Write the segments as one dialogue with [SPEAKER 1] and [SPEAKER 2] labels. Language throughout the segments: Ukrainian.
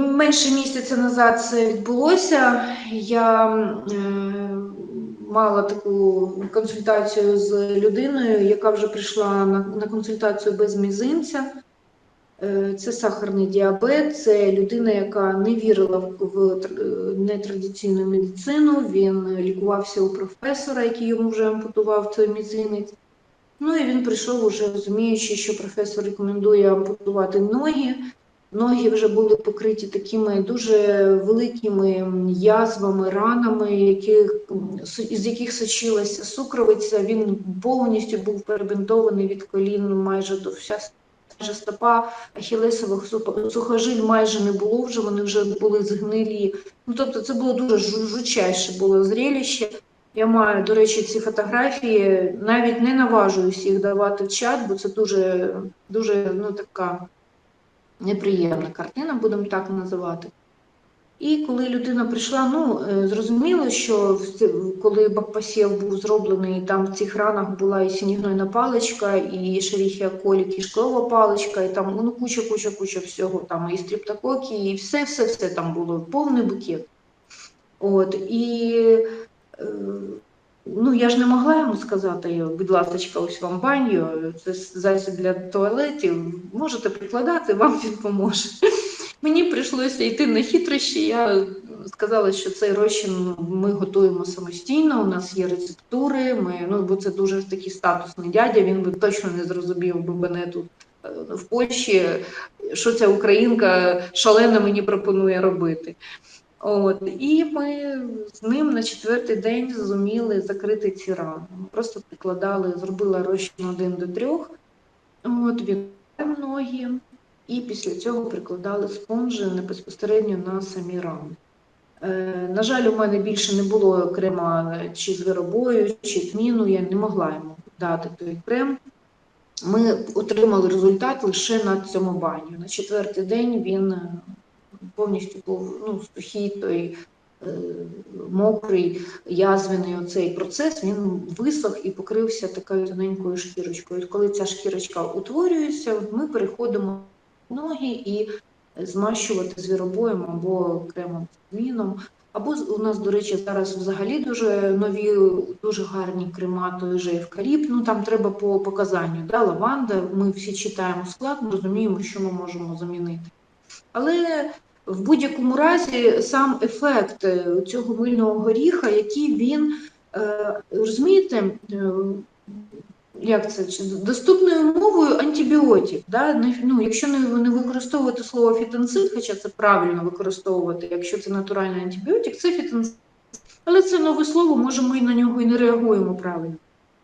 [SPEAKER 1] менше місяця назад це відбулося. Я е, мала таку консультацію з людиною, яка вже прийшла на, на консультацію без мізинця. Е, Це сахарний діабет, це людина, яка не вірила в, в нетрадиційну медицину. Він лікувався у професора, який йому вже ампутував цей мізинець. Ну і він прийшов уже розуміючи, що професор рекомендує ампутувати ноги. Ноги вже були покриті такими дуже великими язвами, ранами, яких, із яких сочилася сукровиця. Він повністю був перебинтований від колін майже до вся майже стопа, ахілесових сухожиль майже не було вже, вони вже були згнилі. Ну, тобто це було дуже жу- жучайше було зрелище. Я маю, до речі, ці фотографії, навіть не наважуюсь їх давати в чат, бо це дуже, дуже ну, така неприємна картина, будемо так називати. І коли людина прийшла, ну е, зрозуміло, що коли бакпасєв був зроблений, там в цих ранах була і синігнойна паличка, і шеріхія колі, кишкова паличка, і там ну куча, куча, куча всього, там і стріптококи, і все, все, все там було, повний букет. От і ну я ж не могла йому сказати, будь ласка, ось вам баню, це засіб для туалетів, можете прикладати, вам він поможе. Мені прийшлося йти на хитрощі. Я сказала, що цей розчин ми готуємо самостійно. У нас є рецептури. Ми ну бо це дуже такий статусний дядя. Він би точно не зрозумів би мене тут е, в Польщі, що ця українка шалена мені пропонує робити. От і ми з ним на четвертий день зуміли закрити ці рани. Просто прикладали, зробила розчин один до трьох. От він ноги, і після цього прикладали спонжі не безпосередньо на самі рани. Е, на жаль, у мене більше не було крема чи з виробою, чи тміну, я не могла йому дати той крем. Ми отримали результат лише на цьому баню. На четвертий день він повністю був ну, сухий, той е, мокрий, язвений оцей процес, він висох і покрився такою тоненькою шкірочкою. Коли ця шкірочка утворюється, ми переходимо в ноги і змащувати звіробоєм або кремом з тміном. Або у нас, до речі, зараз взагалі дуже нові, дуже гарні крема, той же евкаліпт, ну там треба по показанню, да, лаванда, ми всі читаємо склад, розуміємо, що ми можемо замінити. Але в будь-якому разі сам ефект е, цього мильного горіха, який він, е, розумієте, е, як це чи доступною мовою антибіотик. Да? Ну, якщо не, використовувати слово фітонцид, хоча це правильно використовувати, якщо це натуральний антибіотик, це фітонцид. Але це нове слово, може ми на нього і не реагуємо правильно.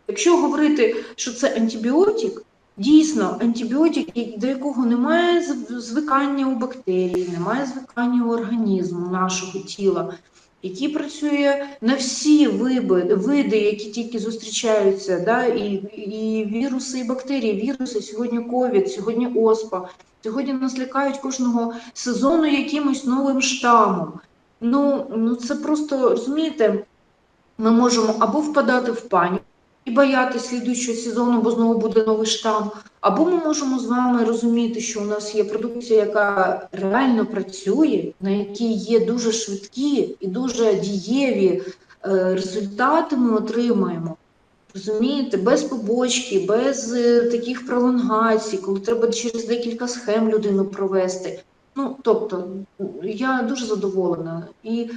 [SPEAKER 1] Якщо говорити, що це антибіотик, дійсно антибіотик, до якого немає звикання у бактерії, немає звикання у організму нашого тіла, який працює на всі види, види які тільки зустрічаються, да, і, і віруси, і бактерії, віруси, сьогодні ковід, сьогодні оспа, сьогодні нас лякають кожного сезону якимось новим штамом. Ну, ну це просто розумієте, ми можемо або впадати в паніку боятися слідуючого сезону, бо знову буде новий штам, або ми можемо з вами розуміти, що у нас є продукція, яка реально працює, на якій є дуже швидкі і дуже дієві е, результати ми отримаємо. Розумієте, без побочки, без е, таких пролонгацій, коли треба через декілька схем людину провести. Ну, тобто, я дуже задоволена. І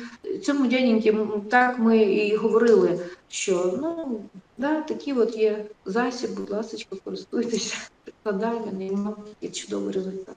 [SPEAKER 1] цьому дяденьки так ми і говорили, що ну, да, Такі от є засіб, будь ласка, користуйтеся, прикладайте, і є чудовий результат.